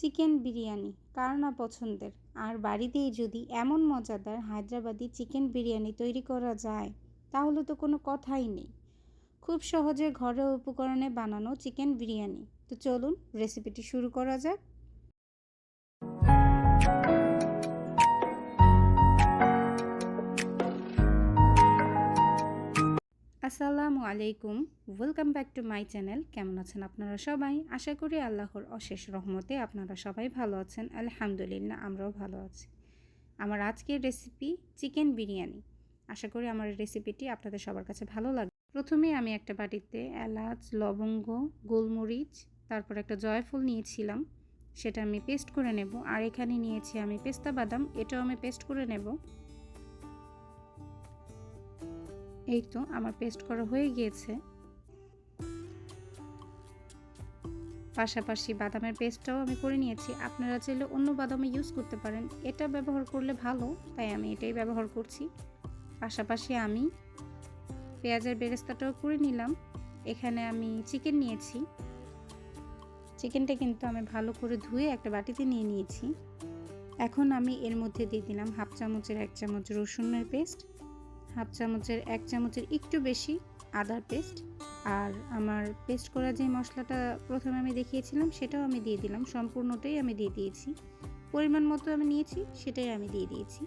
Chicken biryani, কার না পছন্দের? আর বাড়িতেই যদি এমন মজাদার হায়দ্রাবাদি চিকেন বিরিয়ানি তৈরি করা যায়, তাহলে তো কোনো কথাই নেই। খুব সহজে ঘরোয়া উপকরণে বানানো চিকেন বিরিয়ানি। তো চলুন রেসিপিটি শুরু করা যাক। আসসালামু আলাইকুম welcome back to my channel কেমন আছেন আপনারা সবাই? আশা করি আল্লাহর অশেষ রহমতে আপনারা সবাই ভালো আছেন। আলহামদুলিল্লাহ, আমরাও ভালো আছি। আমার আজকের রেসিপি চিকেন বিরিয়ানি। আশা করি আমার রেসিপিটি আপনাদের সবার কাছে ভালো লাগবে প্রথমে আমি একটা বাটিতে এলাচ, লবঙ্গ, গোলমরিচ, তারপর একটা জয়ফুল নিয়েছিলাম। সেটা আমি পেস্ট করে নেব। আর এখানে নিয়েছি আমি পেস্তা বাদাম। এটাও আমি পেস্ট করে নেব। এই তো আমার পেস্ট করা হয়ে গিয়েছে। পাশাপাশি বাদামের পেস্টটাও আমি করে নিয়েছি। আপনারা চাইলে অন্য বাদামে ইউজ করতে পারেন। এটা ব্যবহার করলে ভালো, তাই আমি এটাই ব্যবহার করছি। পাশাপাশি আমি পেঁয়াজের বেরেস্তাটাও করে নিলাম। এখানে আমি চিকেন নিয়েছি। চিকেনটা কিন্তু আমি ভালো করে ধুয়ে একটা বাটিতে নিয়ে নিয়েছি। এখন আমি এর মধ্যে দিয়ে দিলাম হাফ চামচের এক চামচ রসুনের পেস্ট। হাফ চামচের, এক চামচের একটু বেশি আদার পেস্ট। আর আমার পেস্ট করা যে মশলাটা প্রথমে আমি দেখিয়েছিলাম, সেটাও আমি দিয়ে দিলাম। সম্পূর্ণটাই আমি দিয়ে দিয়েছি। পরিমাণ মতো আমি নিয়েছি, সেটাই আমি দিয়ে দিয়েছি।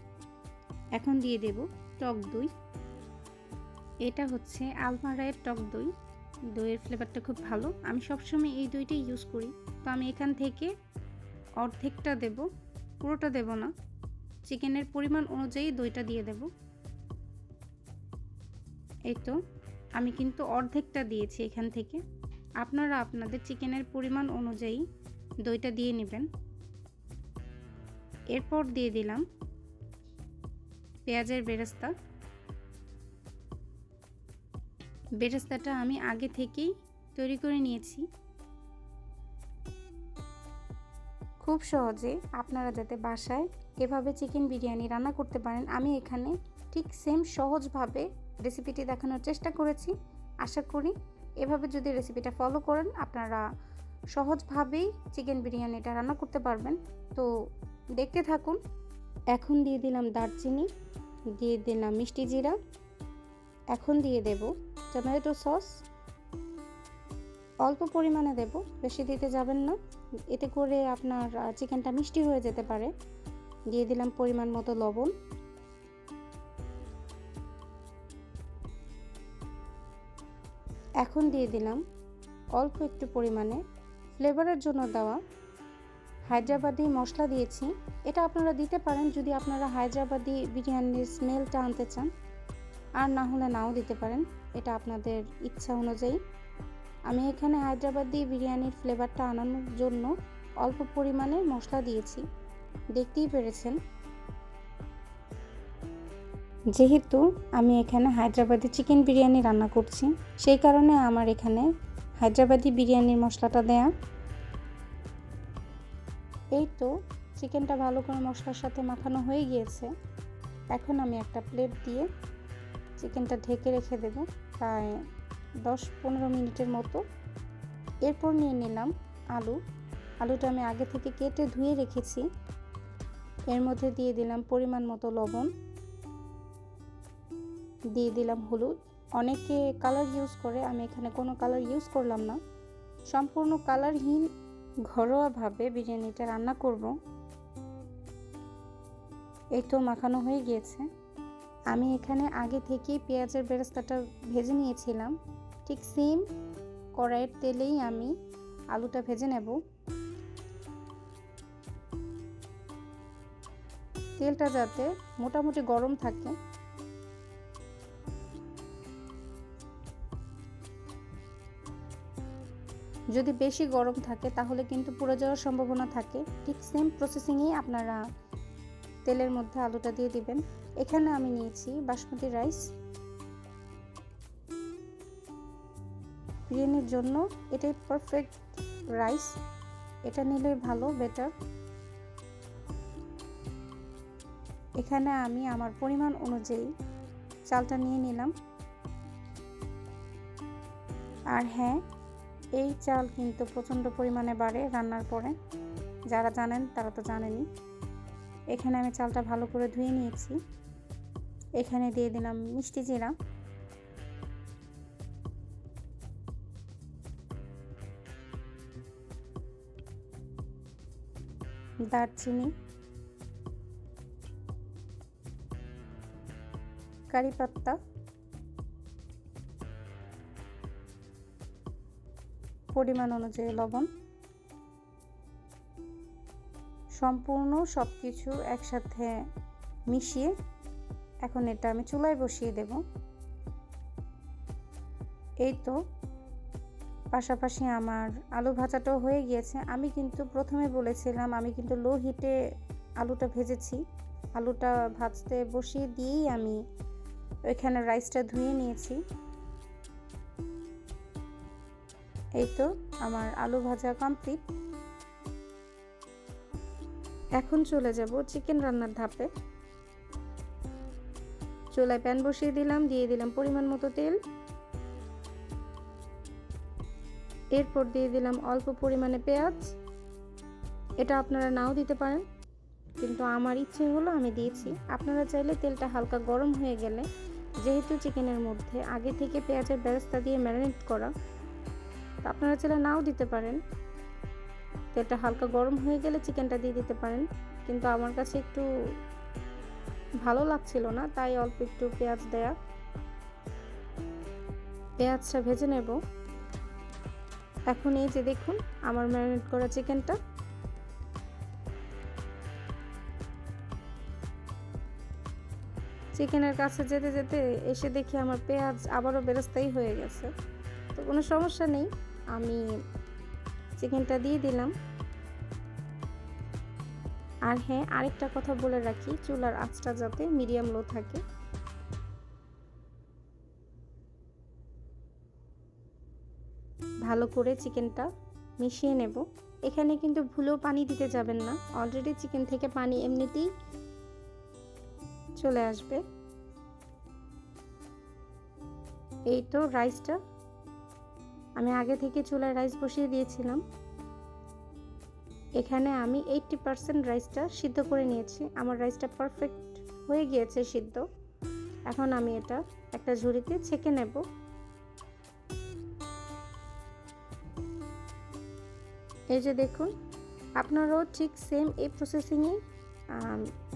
এখন দিয়ে দেব টক দই। এটা হচ্ছে আলমারায়ের টক দই। দইয়ের ফ্লেভারটা খুব ভালো। আমি সবসময় এই দইটাই ইউজ করি। তো আমি এখান থেকে অর্ধেকটা দেব। পুরোটা দেব না। চিকেনের পরিমাণ অনুযায়ী দইটা দিয়ে দেবো। এই তো, আমি কিন্তু অর্ধেকটা দিয়েছি এখান থেকে। আপনারা আপনাদের চিকেনের পরিমাণ অনুযায়ী দইটা দিয়ে নেবেন। এরপর দিয়ে দিলাম পেঁয়াজের বেরেস্তা। বেরেস্তাটা আমি আগে থেকেই তৈরি করে নিয়েছি। খুব সহজে আপনারা যাতে বাসায় এভাবে চিকেন বিরিয়ানি রান্না করতে পারেন, আমি এখানে ঠিক সেম সহজভাবে রেসিপিটি দেখানোর চেষ্টা করেছি। আশা করি এভাবে যদি রেসিপিটা ফলো করেন, আপনারা সহজভাবেই চিকেন বিরিয়ানিটা রান্না করতে পারবেন। তো দেখতে থাকুন। এখন দিয়ে দিলাম দারচিনি, দিয়ে দিলাম মিষ্টি জিরা, এখন দিয়ে দেব টমেটো সস। অল্প পরিমাণে দেব, বেশি দিতে যাবেন না। এতে করে আপনার চিকেনটা মিষ্টি হয়ে যেতে পারে। দিয়ে দিলাম পরিমাণ মতো লবণ। এখন দিয়ে দিলাম অল্প একটু পরিমাণে ফ্লেভারের জন্য দেওয়া হায়দ্রাবাদি মশলা দিয়েছি। এটা আপনারা দিতে পারেন যদি আপনারা হায়দ্রাবাদি বিরিয়ানির স্মেলটা আনতে চান। আর না হলে নাও দিতে পারেন, এটা আপনাদের ইচ্ছা অনুযায়ী। আমি এখানে হায়দ্রাবাদি বিরিয়ানির ফ্লেভারটা আনানোর জন্য অল্প পরিমাণে মশলা দিয়েছি। দেখতেই পেরেছেন। যেহেতু আমি এখানে হায়দ্রাবাদি চিকেন বিরিয়ানি রান্না করছি, সেই কারণে আমার এখানে হায়দ্রাবাদি বিরিয়ানির মশলাটা দেয়া। এই তো চিকেনটা ভালো করে মশলার সাথে মাখানো হয়ে গিয়েছে। এখন আমি একটা প্লেট দিয়ে চিকেনটা ঢেকে রেখে দেব প্রায় দশ পনেরো মিনিটের মতো। এরপর নিয়ে নিলাম আলু। আলুটা আমি আগে থেকে কেটে ধুয়ে রেখেছি। এর মধ্যে দিয়ে দিলাম পরিমাণ মতো লবণ। দিয়ে দিলাম হলুদ। অনেকে কালার ইউজ করে, আমি এখানে কোনো কালার ইউজ করলাম না। সম্পূর্ণ কালারহীন ঘরোয়াভাবে বিরিয়ানিটা রান্না করব। এই তো মাখানো হয়ে গিয়েছে। আমি এখানে আগে থেকেই পেঁয়াজের বেরেস্তাটা ভেজে নিয়েছিলাম। ঠিক সেম কড়াইয়ের তেলেই আমি আলুটা ভেজে নেব। তেলটা যাতে মোটামুটি গরম থাকে। যদি বেশি গরম থাকে, তাহলে কিন্তু পুড়ে যাওয়ার সম্ভাবনা থাকে। ঠিক সেম প্রসেসিংয়েই আপনারা তেলের মধ্যে আলুটা দিয়ে দিবেন। এখানে আমি নিয়েছি বাসমতি রাইস বিরিয়ানির জন্য এটাই পারফেক্ট রাইস এটা নিলে ভালো বেটার এখানে আমি আমার পরিমাণ অনুযায়ী চালটা নিয়ে নিলাম। আর হ্যাঁ এই চাল কিন্তু প্রচণ্ড পরিমাণে বাড়ে রান্নার পরে। যারা জানেন তারা তো জানেনই। এখানে আমি চালটা ভালো করে ধুয়ে নিয়েছি। এখানে দিয়ে দিলাম মিষ্টি জিরা। দারচিনি। কারি পাত্তা। পরিমাণ অনুযায়ী লবণ। সম্পূর্ণ সব কিছু একসাথে মিশিয়ে এখন এটা আমি চুলায় বসিয়ে দেব। এই তো, পাশাপাশি আমার আলু ভাজাটাও হয়ে গিয়েছে। আমি কিন্তু প্রথমে বলেছিলাম আমি কিন্তু লো হিটে আলুটা ভেজেছি। আলুটা ভাজতে বসিয়ে দিয়েই আমি ওইখানে রাইসটা ধুয়ে নিয়েছি। এই তো আমার আলু ভাজা কমপ্লিট এখন চলে যাব চিকেন রান্নার ধাপে। চুলায় প্যান বসিয়ে দিলাম, দিয়ে দিলাম পরিমাণ মতো তেল। এরপর দিয়ে দিলাম অল্প পরিমাণে পেঁয়াজ। এটা আপনারা নাও দিতে পারেন, কিন্তু আমার ইচ্ছে হলো আমি দিয়েছি। আপনারা চাইলে তেলটা হালকা গরম হয়ে গেলে, যেহেতু চিকেনের মধ্যে আগে থেকে পেঁয়াজের ব্যবস্থা দিয়ে ম্যারিনেট করা আপনারা চাইলে নাও দিতে পারেন। তেলটা হালকা গরম হয়ে গেলে চিকেনটা দিয়ে দিতে পারেন। কিন্তু আমার কাছে একটু ভালো লাগছিল না, তাই অল্প একটু পেঁয়াজ দেয়া। পেঁয়াজটা ভেজে নেব। এখন এই যে দেখুন, আমার ম্যারিনেট করা চিকেনটা। চিকেনের কাছে যেতে যেতে এসে দেখি আমার পেঁয়াজ আবারও বেরস্তাই হয়ে গেছে। তো কোনো সমস্যা নেই। আমি চিকেনটা দিয়ে দিলাম। আর হ্যাঁ আরেকটা কথা বলে রাখি, চুলার আঁচটা যাতে মিডিয়াম লো থাকে। ভালো করে চিকেনটা মিশিয়ে নেব। এখানে কিন্তু ভুলেও পানি দিতে যাবেন না। অলরেডি চিকেন থেকে পানি এমনিতেই চলে আসবে। এই তো রাইসটা আমি আগে থেকে চুলায় রাইস বসিয়ে দিয়েছিলাম। এখানে আমি এইটটি পারসেন্ট রাইসটা সিদ্ধ করে নিয়েছি। আমার রাইসটা পারফেক্ট হয়ে গিয়েছে সিদ্ধ। এখন আমি এটা একটা ঝুড়িতে ছেঁকে নেব। এই যে দেখুন, আপনারাও ঠিক সেম এই প্রসেসিংয়ে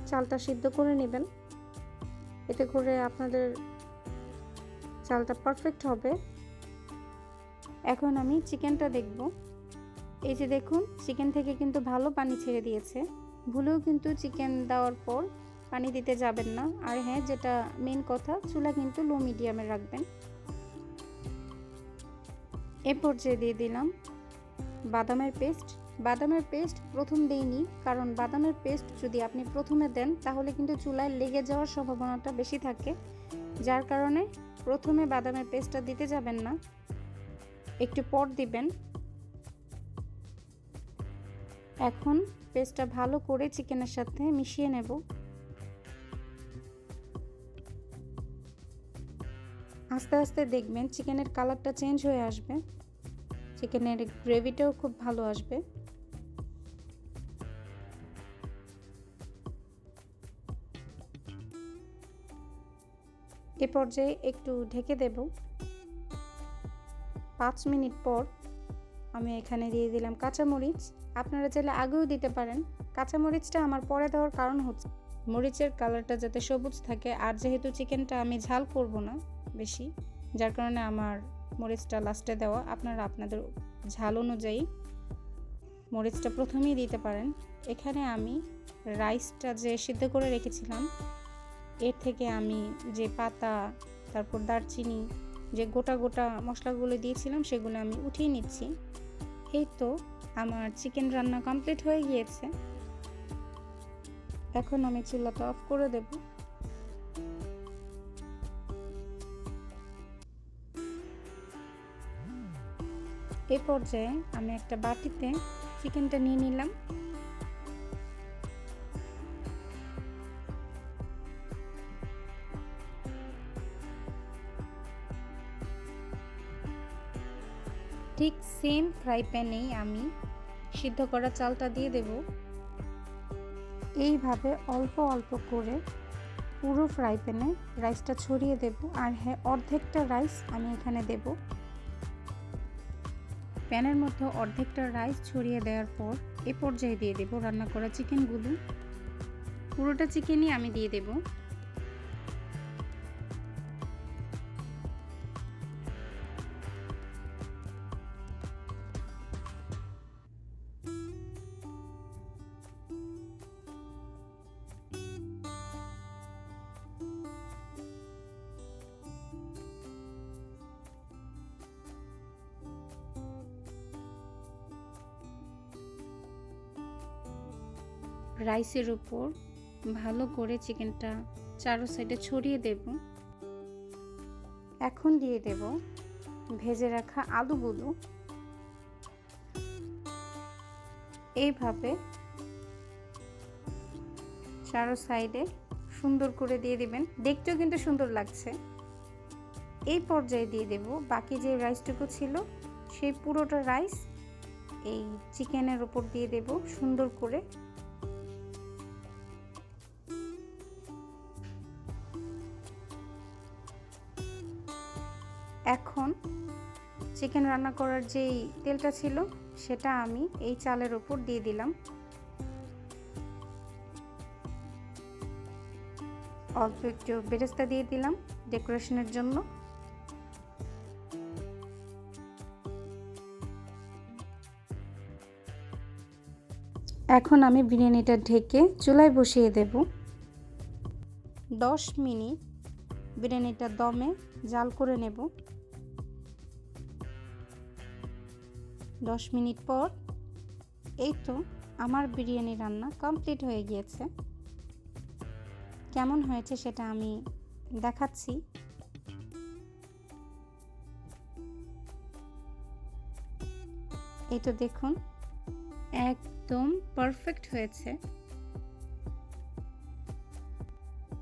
চালটা সিদ্ধ করে নেবেন। এতে করে আপনাদের চালটা পারফেক্ট হবে। এখন আমি চিকেনটা দেখব। এই যে দেখুন, চিকেন থেকে কিন্তু ভালো পানি ছেড়ে দিয়েছে। ভুলেও কিন্তু চিকেন দেওয়ার পর পানি দিতে যাবেন না। আর হ্যাঁ যেটা মেন কথা, চুলা কিন্তু লো মিডিয়ামে রাখবেন। এ পর্যায়ে দিয়ে দিলাম বাদামের পেস্ট। বাদামের পেস্ট প্রথম দেইনি, কারণ বাদামের পেস্ট যদি আপনি প্রথমে দেন, তাহলে কিন্তু চুলায় লেগে যাওয়ার সম্ভাবনাটা বেশি থাকে। যার কারণে প্রথমে বাদামের পেস্টটা দিতে যাবেন না। একটু পর দিবেন। এখন পেস্টটা ভালো করে চিকেনের সাথে মিশিয়ে নেব। আস্তে আস্তে দেখবেন চিকেনের কালারটা চেঞ্জ হয়ে আসবে। চিকেনের গ্রেভিটাও খুব ভালো আসবে। এ পর্যায়ে একটু ঢেকে দেব। পাঁচ মিনিট পর আমি এখানে দিয়ে দিলাম কাঁচামরিচ। আপনারা চাইলে আগেও দিতে পারেন। কাঁচামরিচটা আমার পরে দেওয়ার কারণ হচ্ছে, মরিচের কালারটা যাতে সবুজ থাকে, আর যেহেতু চিকেনটা আমি ঝাল করব না বেশি, যার কারণে আমার মরিচটা লাস্টে দেওয়া। আপনারা আপনাদের ঝাল অনুযায়ী মরিচটা প্রথমেই দিতে পারেন। এখানে আমি রাইসটা যে সিদ্ধ করে রেখেছিলাম, এর থেকে আমি যে পাতা, তারপর দারচিনি যে গোটা গোটা মশলাগুলো দিয়েছিলাম সেগুলো আমি উঠিয়ে নিচ্ছি। এই তো আমার চিকেন রান্না কমপ্লিট হয়ে গিয়েছে। এখন আমি চুলাটা অফ করে দেব। এ পর্যায়ে আমি একটা বাটিতে চিকেনটা নিয়ে নিলাম। ঠিক সেম ফ্রাই প্যানেই আমি সিদ্ধ করা চালটা দিয়ে দেব। এইভাবে অল্প অল্প করে পুরো ফ্রাই প্যানে রাইসটা ছড়িয়ে দেব আর হ্যাঁ অর্ধেকটা রাইস আমি এখানে দেব। প্যানের মধ্যে অর্ধেকটা রাইস ছড়িয়ে দেওয়ার পর এ পর্যায়ে দিয়ে দেব রান্না করা চিকেনগুলো পুরোটা চিকেনই আমি দিয়ে দেব। রাইসের উপর ভালো করে চিকেনটা চারো সাইডে ছড়িয়ে দেব। এখন দিয়ে দেব ভেজে রাখা আলুগুলো। এইভাবে চারো সাইডে সুন্দর করে দিয়ে দিবেন। দেখতেও কিন্তু সুন্দর লাগছে। এই পর্যায়ে দিয়ে দেব বাকি যে রাইসটুকু ছিল, সেই পুরোটা রাইস এই চিকেনের ওপর দিয়ে দেব সুন্দর করে। চিকেন রান্না করার যেই তেলটা ছিল, সেটা আমি এই চালের ওপর দিয়ে দিলাম। অল্প একটু বেরেস্তা দিয়ে দিলাম ডেকোরেশনের জন্য। এখন আমি বিরিয়ানিটা ঢেকে চুলায় বসিয়ে দেব। দশ মিনিট বিরিয়ানিটা দমে জাল করে নেব। দশ মিনিট পর এই তো আমার বিরিয়ানি রান্না কমপ্লিট হয়ে গিয়েছে। কেমন হয়েছে সেটা আমি দেখাচ্ছি। এই তো দেখুন, একদম পারফেক্ট হয়েছে।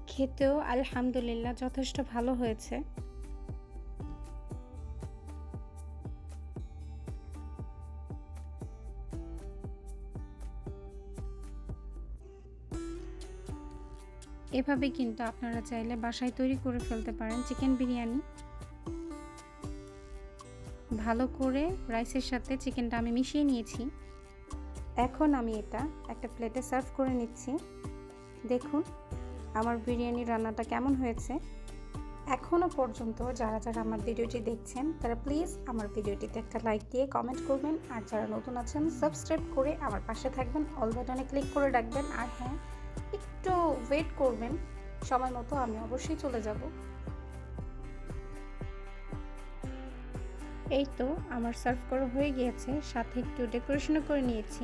খেতেও আলহামদুলিল্লাহ যথেষ্ট ভালো হয়েছে। এভাবে কিন্তু আপনারা চাইলে বাসায় তৈরি করে ফেলতে পারেন চিকেন বিরিয়ানি। ভালো করে রাইসের সাথে চিকেনটা আমি মিশিয়ে নিয়েছি। এখন আমি এটা একটা প্লেটে সার্ভ করে নিচ্ছি। দেখুন, আমার বিরিয়ানি রান্নাটা কেমন হয়েছে। এখনও পর্যন্ত যারা যারা আমার ভিডিওটি দেখছেন, তারা প্লিজ আমার ভিডিওটিতে একটা লাইক দিয়ে কমেন্ট করবেন। আর যারা নতুন আছেন, সাবস্ক্রাইব করে আমার পাশে থাকবেন। অল বাটনে ক্লিক করে রাখবেন। আর হ্যাঁ একটু ওয়েট করবেন। সময় মতো আমি অবশ্যই চলে যাব। এই তো আমার সার্ভ করা হয়ে গিয়েছে, সাথে একটু ডেকোরেশনও করে নিয়েছি।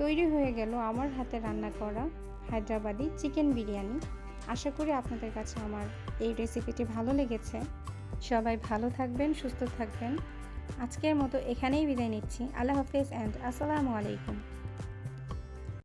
তৈরি হয়ে গেল আমার হাতে রান্না করা হায়দ্রাবাদি চিকেন বিরিয়ানি। আশা করি আপনাদের কাছে আমার এই রেসিপিটি ভালো লেগেছে। সবাই ভালো থাকবেন, সুস্থ থাকবেন। আজকের মতো এখানেই বিদায় নিচ্ছি। আল্লাহ হাফেজ অ্যান্ড আসসালামু আলাইকুম।